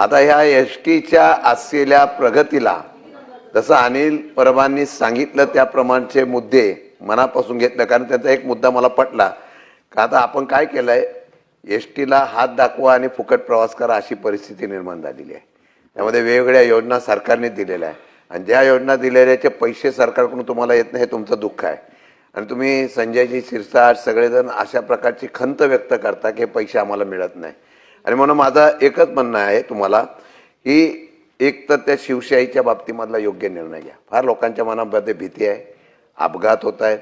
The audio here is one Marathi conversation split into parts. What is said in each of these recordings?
आता ह्या एस टीच्या असलेल्या प्रगतीला जसं अनिल परबांनी सांगितलं त्याप्रमाणचे मुद्दे मनापासून घेतलं कारण त्याचा एक मुद्दा मला पटला. का आता आपण काय केलं आहे एस टीला हात दाखवा आणि फुकट प्रवास करा अशी परिस्थिती निर्माण झालेली आहे. त्यामध्ये वेगवेगळ्या योजना सरकारने दिलेल्या आहे आणि ज्या योजना दिलेल्याचे पैसे सरकारकडून तुम्हाला येत नाही हे तुमचं दुःख आहे. आणि तुम्ही संजयजी शिरसाट सगळेजण अशा प्रकारची खंत व्यक्त करता की हे पैसे आम्हाला मिळत नाही. आणि म्हणून माझं एकच म्हणणं आहे तुम्हाला की एक तर त्या शिवशाहीच्या बाबतीमधला योग्य निर्णय घ्या. फार लोकांच्या मनामध्ये भीती आहे अपघात होत आहेत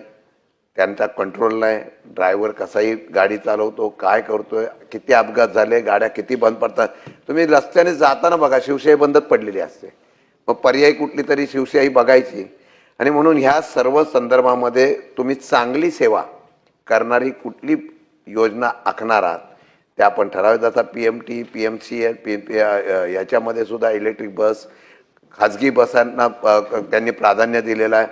त्यांचा कंट्रोल नाही ड्रायव्हर कसाही गाडी चालवतो काय करतोय किती अपघात झाले गाड्या किती बंद पडतात. तुम्ही रस्त्याने जाताना बघा शिवशाही बंदच पडलेली असते. मग पर्यायी कुठली तरी शिवशाही बघायची. आणि म्हणून ह्या सर्व संदर्भामध्ये तुम्ही चांगली सेवा करणारी कुठली योजना आखणार आहात त्या आपण ठराविक जातात. P M T P M C P याच्यामध्ये सुद्धा इलेक्ट्रिक बस खाजगी बसांना त्यांनी प्राधान्य दिलेलं आहे.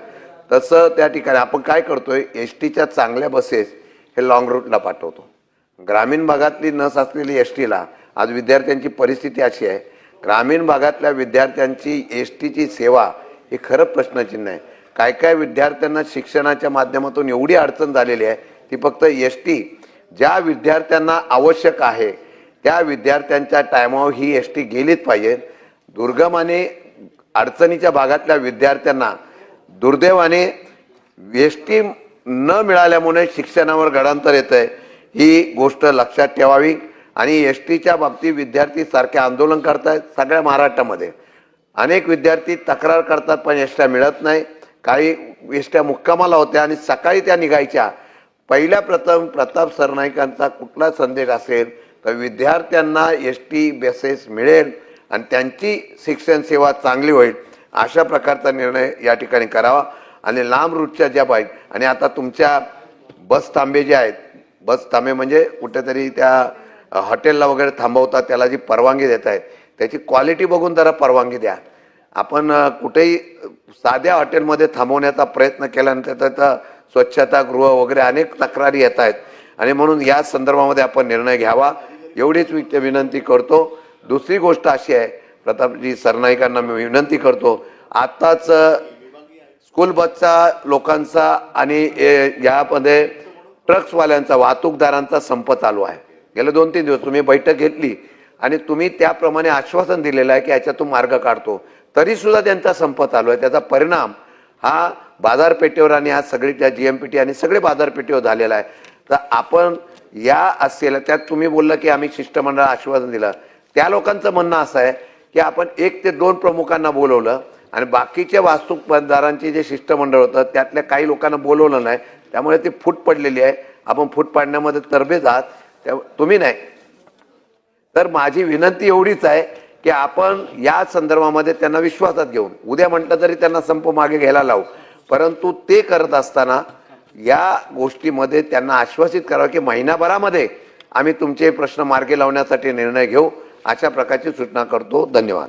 तसं त्या ठिकाणी आपण काय करतोय एस टीच्या चांगल्या बसेस हे लॉंग रूटला पाठवतो. ग्रामीण भागातली नस असलेली एस टीला आज विद्यार्थ्यांची परिस्थिती अशी आहे ग्रामीण भागातल्या विद्यार्थ्यांची एस टीची सेवा ही खरं प्रश्नचिन्ह आहे. काय काय विद्यार्थ्यांना शिक्षणाच्या माध्यमातून एवढी अडचण झालेली आहे ती फक्त एस टी ज्या विद्यार्थ्यांना आवश्यक आहे त्या विद्यार्थ्यांच्या टायमावर ही एस टी गेलीच पाहिजे. दुर्गम आणि अडचणीच्या भागातल्या विद्यार्थ्यांना दुर्दैवाने एस टी न मिळाल्यामुळे शिक्षणावर गडांतर येतं आहे ही गोष्ट लक्षात ठेवावी आणि एस टीच्या बाबतीत विद्यार्थी सारखे आंदोलन करतायत सगळ्या महाराष्ट्रामध्ये. अनेक विद्यार्थी तक्रार करतात पण एसट्या मिळत नाही. काही एसट्या मुक्कामाला होत्या आणि सकाळी त्या निघायच्या. पहिल्या प्रथम प्रताप सरनाईकांचा कुठला संदेश असेल तर विद्यार्थ्यांना एस टी बसेस मिळेल आणि त्यांची शिक्षण सेवा चांगली होईल अशा प्रकारचा निर्णय या ठिकाणी करावा. आणि लांब रूटच्या ज्या बाईक आणि आता तुमच्या बस थांबे जे आहेत बस थांबे म्हणजे कुठेतरी त्या हॉटेलला वगैरे थांबवतात त्याला जी परवानगी देत आहेत त्याची क्वालिटी बघून जरा परवानगी द्या. आपण कुठेही साध्या हॉटेलमध्ये थांबवण्याचा प्रयत्न केल्यानंतर त्याचा स्वच्छतागृह वगैरे अनेक तक्रारी येत आहेत. आणि म्हणून या संदर्भामध्ये आपण निर्णय घ्यावा. एवढीच मी ते विनंती करतो. दुसरी गोष्ट अशी आहे प्रतापजी सरनाईकांना मी विनंती करतो आत्ताच स्कूल बसचा लोकांचा आणि ए, यामध्ये ट्रक्सवाल्यांचा वाहतूकदारांचा संप चालू आहे. गेले दोन तीन दिवस तुम्ही बैठक घेतली आणि तुम्ही त्याप्रमाणे आश्वासन दिलेलं आहे की याच्यातून मार्ग काढतो. तरीसुद्धा त्यांचा संप चालू आहे. त्याचा परिणाम हा बाजारपेठेवर आणि हा सगळी त्या जी एम पी टी आणि सगळे बाजारपेठेवर झालेला आहे. तर आपण या असलेल्या त्यात तुम्ही बोललं की आम्ही शिष्टमंडळ आश्वासन दिलं. त्या लोकांचं म्हणणं असं आहे की आपण एक ते दोन प्रमुखांना बोलवलं आणि बाकीच्या वास्तूकदारांचे जे शिष्टमंडळ होतं त्यातल्या काही लोकांना बोलवलं नाही. त्यामुळे ती फूट पडलेली आहे. आपण फूट पाडण्यामध्ये तरबेज आहात. त्या तुम्ही नाही. तर माझी विनंती एवढीच आहे की आपण या संदर्भामध्ये त्यांना विश्वासात घेऊन उद्या म्हटलं तरी त्यांना संप मागे घ्यायला लावू. परंतु ते करत असताना या गोष्टीमध्ये त्यांना आश्वासित करावं की महिनाभरामध्ये आम्ही तुमचे प्रश्न मार्गी लावण्यासाठी निर्णय घेऊ. अशा प्रकारची सूचना करतो. धन्यवाद.